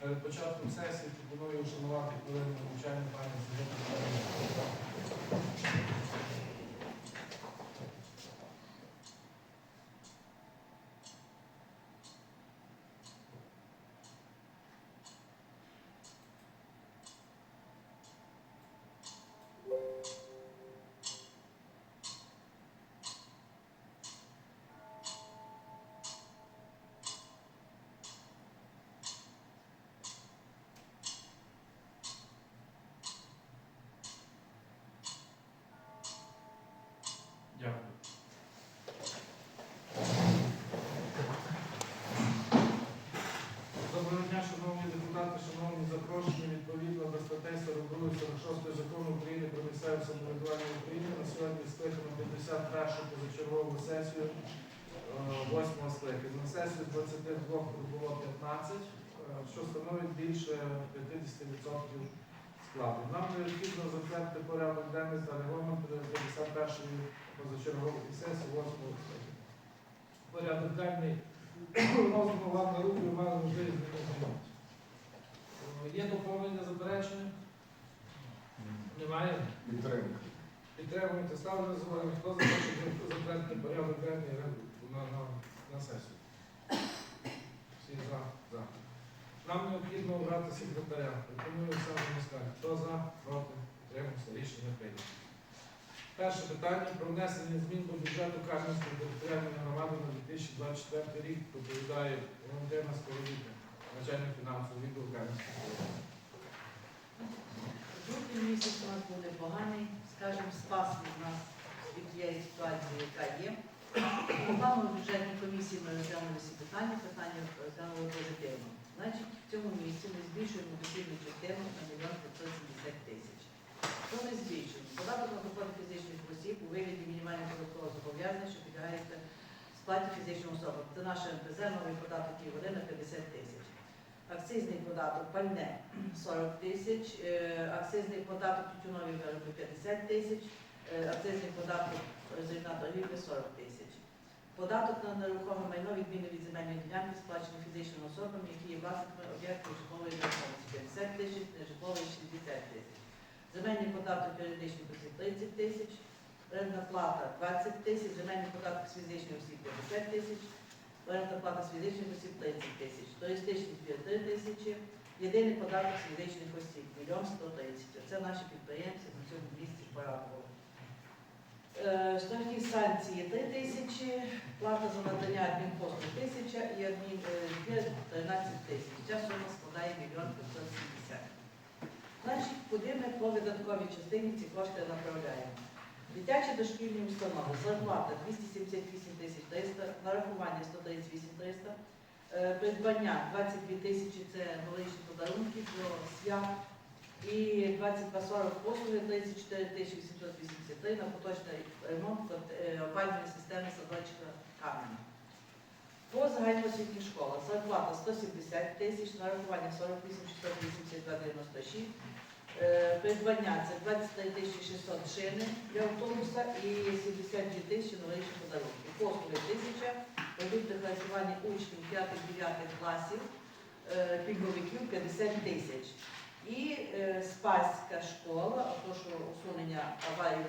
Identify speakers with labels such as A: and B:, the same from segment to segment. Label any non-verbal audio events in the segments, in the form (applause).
A: Перед початком сесії пропоную вшанувати хвилину мовчання пані загиблих. 51 позачергову сесію 8 скликання. На сесію з 22 було 15, е, що становить більше 50% складу. Нам необхідно затвердити порядок денний та регламент 51 позачергової сесії 8 скликання. Порядок денний розгляну вам на руки, ви мали можливість з ним. Е, Є доповнення заперечення? Немає?
B: Підтримка.
A: Підтримуєте, ставлю на голосування. Хто за те, щоб затвердити порядок денний на, на, на сесію? Всі за, за. Нам необхідно обрати секретаря. Пропоную саме Москаль. Хто за, проти, підтримався, рішення прийнято. Перше питання про внесення змін до бюджету Кам'янської територіальної громади на 2024 рік доповідає Валентина Скоровіка, начальник фінансового відділу Кам'янської.
C: Жовтий місяць у нас буде поганий, скажімо, спас від нас від тієї ситуації, яка є. По плану бюджетній комісії ми розглянули питання, питання розглянули позитивно. Значить, в цьому місці ми збільшуємо дохідну частину на мільйон 570 тисяч. Що ми збільшуємо? Податок на доходи фізичних осіб у вигляді мінімального податкового зобов'язання, що підлягається сплаті фізичним особам. Це наше МПЗ, новий податок і води на 50 тисяч. Акцизний податок пальне (clears throat) 40 тисяч, е, акцизний податок тютюнові вироби 50 тисяч, е, акцизний податок результат торгівлі 40 тисяч. Податок на нерухоме майно відміни від земельної ділянки сплачений фізичним особам, які є власниками об'єктів житлової нерухомості 50 тисяч, нежитлової 60 тисяч. Земельний податок юридичних осіб 30 тисяч, рентна плата 20 тисяч, земельний податок з фізичних осіб 50 тисяч, орендна плата з фізичних осіб 30 тисяч, туристичні збір 3 тисячі, єдиний податок з осіб 1 130. Це наші підприємці на цьому місці порадували. Е, Штрафні санкції 3 тисячі, плата за надання адмінпослуг тисяча і адмінбір 13 тисяч. Ця сума складає 1 570. Значить, куди ми по видатковій частині ці кошти направляємо? Дитячі дошкільні установи, зарплата 278 тисяч 300, нарахування 138 300, е, придбання 22 тисячі – це новорічні подарунки до свят, і 2240 послуги 34 тисячі 883 на поточний ремонт е, опалювальної системи садочка Кам'яна. По загальноосвітніх школах зарплата 170 тисяч, нарахування 48 682 96, Е, Придбання це 23 тисячі 600 шини для автобуса і 72 тисячі новорічних подарунків. Послуги 1000, продукти харчування учнів 5-9 класів, е, пільговиків 50 тисяч. І е, Спаська школа, що усунення аварії,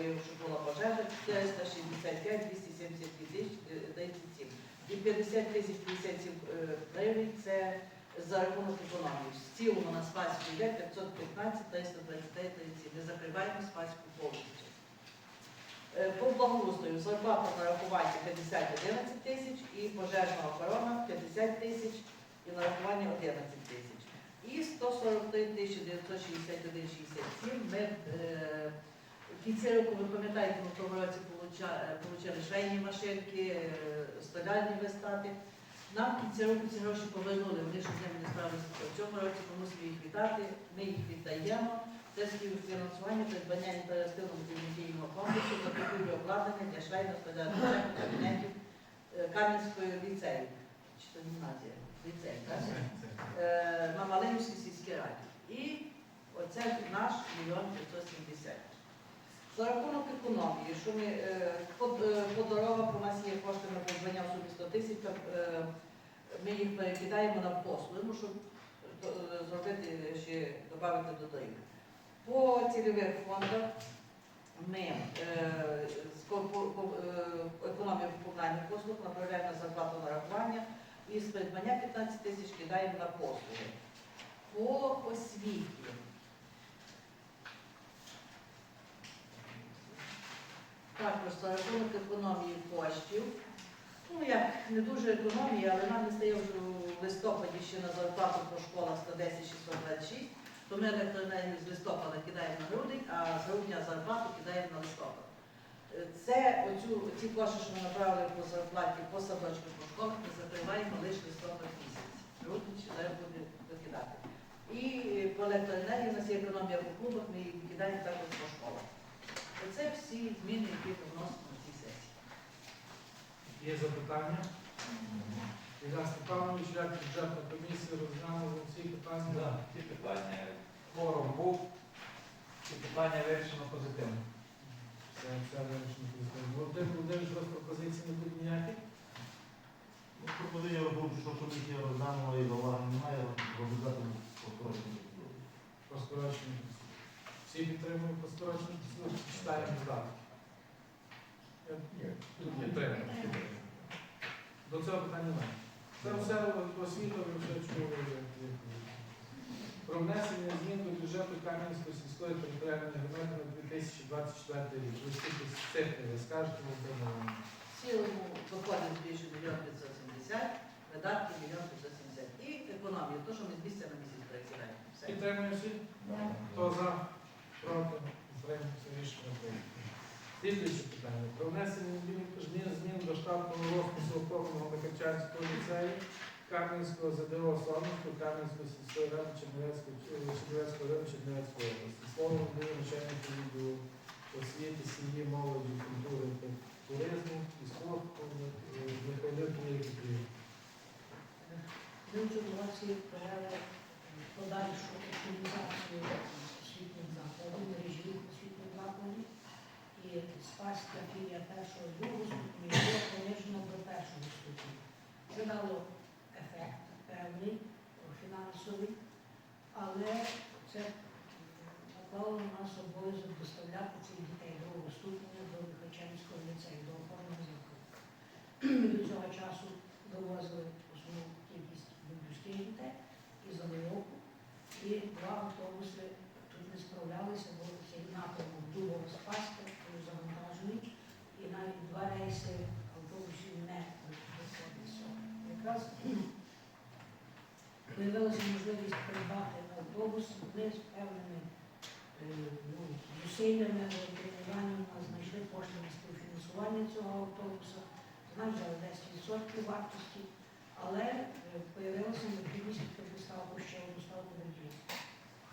C: е, що була пожежа, 465 272 тисяч е, 37. І 50 тисяч 57 е, гривень це за рахунок економії. В цілому на спаську йде 515 323 37. Ми закриваємо спаську повністю. Е, По благоустрою зарплата нарахування 50 11 тисяч і пожежна охорона 50 тисяч і нарахування 11 тисяч. І 143 тисячі 961 67 ми е, в кінці року, ви пам'ятаєте, ми в тому році получа- е, швейні машинки, е, столярні вистати. Нам в кінці року ці гроші повернули, вони ж з ними не справилися. В цьому році комусь їх віддати, ми їх віддаємо. Це співфінансування придбання інтерактивного мультимедійного комплексу за купівлю обладнання для швейно-столярних кабінетів е, Кам'янської ліцею. Чи то гімназія? Ліцей, так? Е, на Малинівській сільській раді. І оце наш мільйон 570. За рахунок економії, що ми е, по, е, у нас є кошти на придбання в сумі 100 тисяч, е, ми їх перекидаємо на послуги, тому що зробити ще додати до доїх. По цільових фондах ми з економію комунальних послуг направляємо на зарплату нарахування і з придбання 15 тисяч кидаємо на послуги. По освіті. Також за рахунок економії коштів. Ну, як не дуже економії, але нам не стає в листопаді ще на зарплату по школах 110 626, то ми електроенергію з листопада кидаємо на грудень, а з грудня зарплату кидаємо на листопад. Е, Це оцю, ці кошти, що ми направили по зарплаті, по садочку, по школах, ми закриваємо лише листопад місяць. Грудень ще треба буде докидати. І по електроенергії у нас є економія по клубах, ми її кидаємо також по школах. Всі зміни, які ми вносимо на цій сесії.
A: Є запитання? Ігор Степанович, як бюджетна комісія розглянула всі питання?
B: Да, ці питання. Форум був, ці питання вирішено позитивно.
A: Все, все вирішено. Володимир Володимирович, у вас пропозицій не буде ніяких?
D: Ну, Пропозиція робочу, що комісія розглянула і зауважень немає, розглядати повторно.
A: Про скорочення. Всі підтримують про скорочення? Читаємо додатки. Тут підтримуємо. До цього питання немає. Це все освіта, ви вже чули. Про внесення змін до бюджету Кам'янської сільської територіальної громади на 2024 рік. Ви скільки з цифри ви скажете, Володимир Іванович?
C: В цілому доходи більше мільйон 570, видатки мільйон 570. І економію, то, що ми з місця на місяць перекидаємо. Все.
A: Підтримуємо всі? Хто за? Проти? Утримується рішення прийнято. Слідуюче питання. Про внесення змін змін до штатного розпису опорного Микачанського ліцею, Кам'янського ЗДО Соломського, Кам'янської сільської ради Чернівецької Чернівецької району Чернівецької області. Слово надає начальнику відділу освіти, сім'ї, молоді, культури туризму і спорту Михайло Петрів.
E: Ми в цьому році подальшу оптимізацію мережі освітніх закладів. І спаська філія першого другого ступеня була понижена до першого ступеня. Це дало ефект певний, фінансовий, але це м, наклало на нас обов'язок доставляти цих дітей другого ступеня до Михайлівського ліцею, до опорного закладу. Ми до цього часу довозили основну кількість бабуських дітей і Залиоку, і два автобуси тут не справлялися, бо цей напрямок другого Спаська був завантажений, і навіть два рейси автобусів не виходилися. Якраз (clears throat) появилася можливість придбати автобус, ми з певними е, ну, зусиллями, тренуваннями знайшли кошти на співфінансування цього автобуса. Нам взяли 10% вартості, але е, появилася необхідність відкрити ставку ще одну ставку водіїв.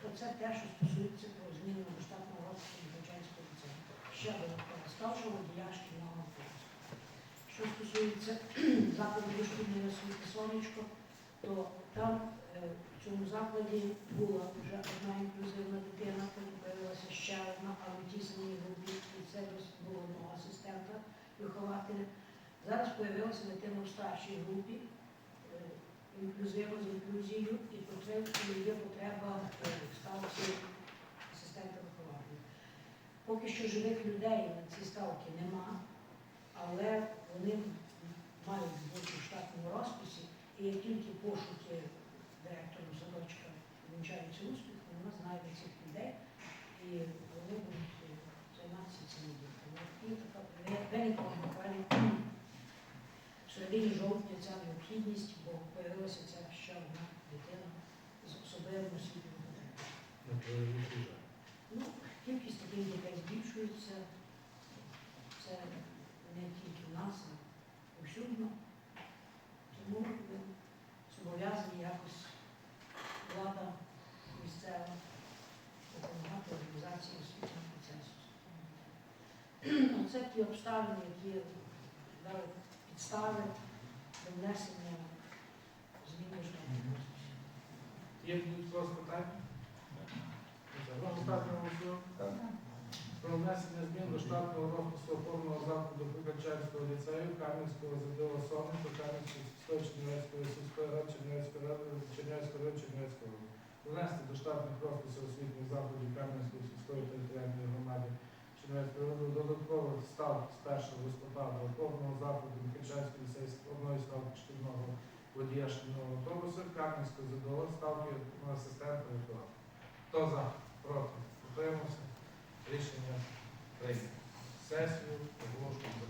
E: То це те, що стосується про зміну штатного ліцею. Ще ставка водія шкільного автобусу. Що стосується (clears throat) закладу дошкільної освіти сонечко, то там е, в цьому закладі була вже одна інклюзивна дитина, потім появилася ще одна, але в тій самій групі і це було одного асистента вихователя. Зараз появилася дитина в старшій групі, е, інклюзивно з інклюзією, і є потреба е, в ставці асистента вихователя. Поки що живих людей на ці ставки нема, але вони мають бути в штатному розписі, і як тільки пошуки директором садочка вінчаються успіхом, вона знайде цих людей, і вони будуть е, займатися цими дітками. І така виникла буквально в середині жовтня ця необхідність, бо появилася ця ще одна дитина з особливими освітніми потребами. Ну, кількість таких дітей збільшується. Це не тільки в нас, а повсюдно. Тому ми зобов'язані якось влада місцева допомагати організації освітнього процесу. Це ті обставини, які дали підстави до внесення змін до штатного.
A: Є будуть вас питання? Можна ставити на? Про внесення змін до штатного розпису опорного закладу Прикачанського ліцею, Кам'янського ЗДО Сонечко, Кам'янської сільської Чернівецької сільської ради Чернівецької ради Чернівецької ради Чернівецької внести до штатних розписів освітніх закладів Кам'янської сільської територіальної громади Чернівецького району додаткових ставок з 1 листопада опорного закладу Микачанської сільської одної ставки шкільного водія шкільного автобусу, Кам'янської ЗДО ставки асистента вихователя. Хто за? Проти. Утримався. Рішення прийнято. Сесію оголошую.